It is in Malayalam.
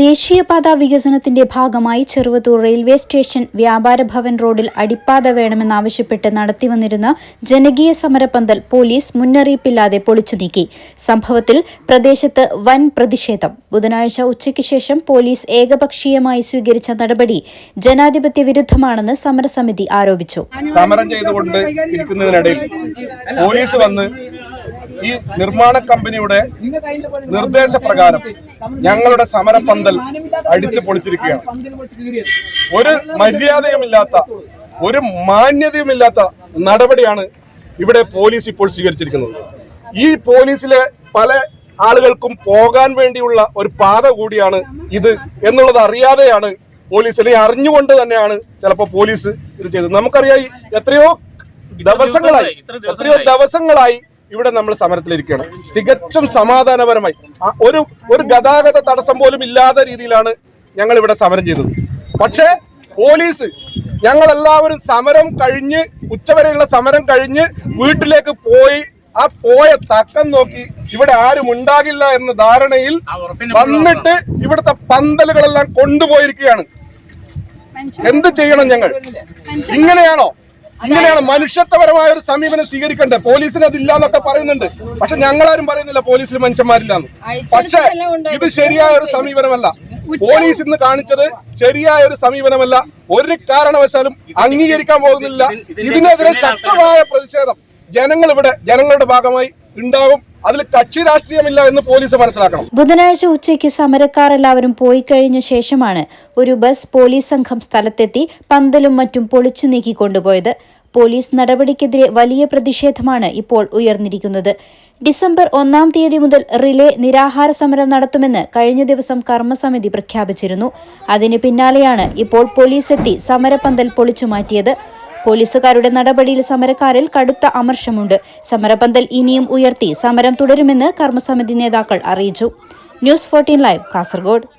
ദേശീയപാത വികസനത്തിന്റെ ഭാഗമായി ചെറുവത്തൂർ റെയിൽവേ സ്റ്റേഷൻ വ്യാപാര ഭവൻ റോഡിൽ അടിപ്പാത വേണമെന്നാവശ്യപ്പെട്ട് നടത്തിവന്നിരുന്ന ജനകീയ സമരപന്തൽ പോലീസ് മുന്നറിയിപ്പില്ലാതെ പൊളിച്ചു നീക്കി. സംഭവത്തിൽ പ്രദേശത്ത് വൻ പ്രതിഷേധം. ബുധനാഴ്ച ഉച്ചയ്ക്ക് ശേഷം പോലീസ് ഏകപക്ഷീയമായി സ്വീകരിച്ച നടപടി ജനാധിപത്യ വിരുദ്ധമാണെന്ന് സമരസമിതി ആരോപിച്ചു. സമരം ചെയ്തുകൊണ്ട് പോലീസ് വന്ന് ഈ നിർമ്മാണ കമ്പനിയുടെ നിർദ്ദേശപ്രകാരം ഞങ്ങളുടെ സമരപന്തൽ അടിച്ചു പൊളിച്ചിരിക്കുകയാണ്. ഒരു മര്യാദയുമില്ലാത്ത ഒരു മാന്യതയുമില്ലാത്ത നടപടിയാണ് ഇവിടെ പോലീസ് ഇപ്പോൾ സ്വീകരിച്ചിരിക്കുന്നത്. ഈ പോലീസിലെ പല ആളുകൾക്കും പോകാൻ വേണ്ടിയുള്ള ഒരു പാത കൂടിയാണ് ഇത് എന്നുള്ളത് അറിയാതെയാണ് പോലീസ് അല്ലെങ്കിൽ അറിഞ്ഞുകൊണ്ട് തന്നെയാണ് ചിലപ്പോൾ പോലീസ് ഇത് ചെയ്തത്. നമുക്കറിയാം എത്രയോ ദിവസങ്ങളായി എത്രയോ ദിവസങ്ങളായി ഇവിടെ നമ്മൾ സമരത്തിലിരിക്കുകയാണ്. തികച്ചും സമാധാനപരമായി. ഒരു ഒരു ഗതാഗത തടസ്സം പോലും ഇല്ലാത്ത രീതിയിലാണ് ഞങ്ങൾ ഇവിടെ സമരം ചെയ്തത്. പക്ഷേ പോലീസ് ഞങ്ങളെല്ലാവരും സമരം കഴിഞ്ഞ് ഉച്ചവരെയുള്ള സമരം കഴിഞ്ഞ് വീട്ടിലേക്ക് പോയി ആ പോയ തക്കം നോക്കി ഇവിടെ ആരും ഉണ്ടാകില്ല എന്ന ധാരണയിൽ വന്നിട്ട് ഇവിടുത്തെ പന്തലുകളെല്ലാം കൊണ്ടുപോയിരിക്കുകയാണ്. എന്ത് ചെയ്യണം ഞങ്ങൾ? ഇങ്ങനെയാണോ? ഇങ്ങനെയാണ് മനുഷ്യത്വപരമായ ഒരു സമീപനം സ്വീകരിക്കേണ്ടത്. പോലീസിന് അതില്ല എന്നൊക്കെ പറയുന്നുണ്ട്. പക്ഷെ ഞങ്ങളാരും പറയുന്നില്ല പോലീസിൽ മനുഷ്യന്മാരില്ലാന്ന്. പക്ഷെ ഇത് ശരിയായ ഒരു സമീപനമല്ല. പോലീസ് ഇന്ന് കാണിച്ചത് ശരിയായ ഒരു സമീപനമല്ല. ഒരു കാരണവശാലും അംഗീകരിക്കാൻ പോകുന്നില്ല. ഇതിനെതിരെ ശക്തമായ പ്രതിഷേധം ജനങ്ങൾ ഇവിടെ ജനങ്ങളുടെ ഭാഗമായി ഉണ്ടാകും. അതിൽ കക്ഷി രാഷ്ട്രീയമില്ല എന്ന് പോലീസ് മനസ്സിലാക്കണം. ബുധനാഴ്ച ഉച്ചയ്ക്ക് സമരക്കാർ എല്ലാവരും പോയി കഴിഞ്ഞ ശേഷമാണ് ഒരു ബസ് പോലീസ് സംഘം സ്ഥലത്തെത്തി പന്തലും മറ്റും പൊളിച്ചു നീക്കി കൊണ്ടുപോയത്. പോലീസ് നടപടിക്കെതിരെ വലിയ പ്രതിഷേധമാണ് ഇപ്പോൾ ഉയർന്നിരിക്കുന്നത്. ഡിസംബർ ഒന്നാം തീയതി മുതൽ റിലേ നിരാഹാര സമരം നടത്തുമെന്ന് കഴിഞ്ഞ ദിവസം കർമ്മസമിതി പ്രഖ്യാപിച്ചിരുന്നു. അതിന് പിന്നാലെയാണ് ഇപ്പോൾ പോലീസ് എത്തി സമരപന്തൽ പൊളിച്ചു മാറ്റിയത്. പോലീസുകാരുടെ നടപടിയിൽ സമരക്കാരിൽ കടുത്ത അമർഷമുണ്ട്. സമരപന്തൽ ഇനിയും ഉയർത്തി സമരം തുടരുമെന്ന് കർമ്മസമിതി നേതാക്കൾ അറിയിച്ചു. News fourteen live Kasaragod.